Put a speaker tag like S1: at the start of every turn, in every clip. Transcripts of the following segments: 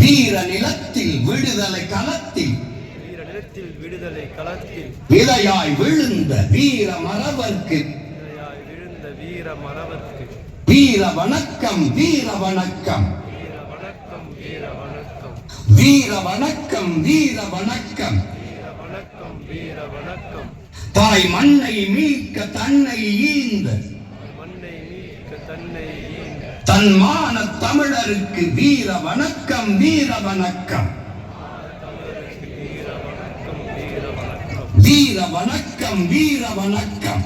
S1: வீர நிலத்தில் விடுதலை களத்தில்.
S2: விடுதலை களத்தில்.
S1: விதையாய் விழுந்த வீர
S2: மரவர்க்கு விழுந்த வீர மரவர்க்கு
S1: வீர வணக்கம் வீர வணக்கம்.
S2: வீர வணக்கம் வீர வணக்கம்.
S1: வீர வணக்கம் தாய் மண்ணை மீட்க தன்னை ஈந்த.
S2: மண்ணை மீட்க தன்னை
S1: தன்மான தமிழருக்கு வீர வணக்கம் வீர வணக்கம்.
S2: வீர வணக்கம் வீர வணக்கம்.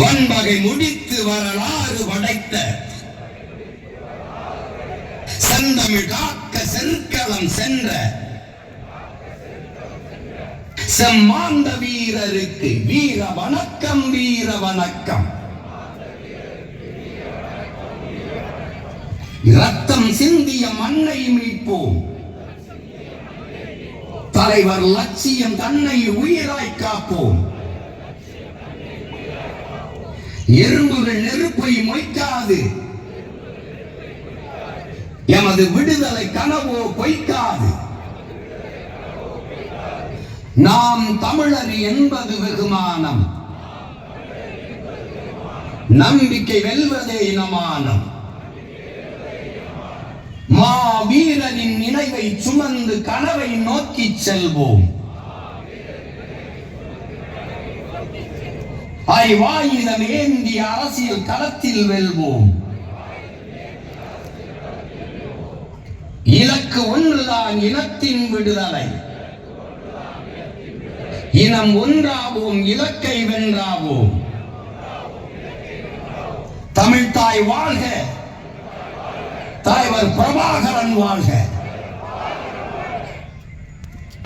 S1: வன்வகை முடித்து வரலாறு படைத்த செந்தமிழாக்க செருக்களம் சென்ற செம்மாந்த வீரருக்கு வீர வணக்கம் வீர வணக்கம். ரத்தம் சிந்திய மண்ணை மீட்போம். தலைவர் லட்சியம் தன்னை உயிராய் காப்போம். எறும்புகள் நெருப்பை மொய்க்காது. எமது விடுதலை கனவோ பொய்க்காது. நாம் தமிழர் என்பது வெகுமானம். நம்பிக்கை வெல்வதே இனமானம். மா வீரனின் நினைவை சுமந்து கனவை நோக்கி செல்வோம். அறிவாயுதம் ஏந்திய அரசியல் களத்தில் வெல்வோம். இலக்கு ஒன்றுதான் இனத்தின் விடுதலை. இனம் ஒன்றாவோம் இலக்கை வென்றாவோம். தமிழ்தாய் வாழ்க. தலைவர் பிரபாகரன் வாழ்க.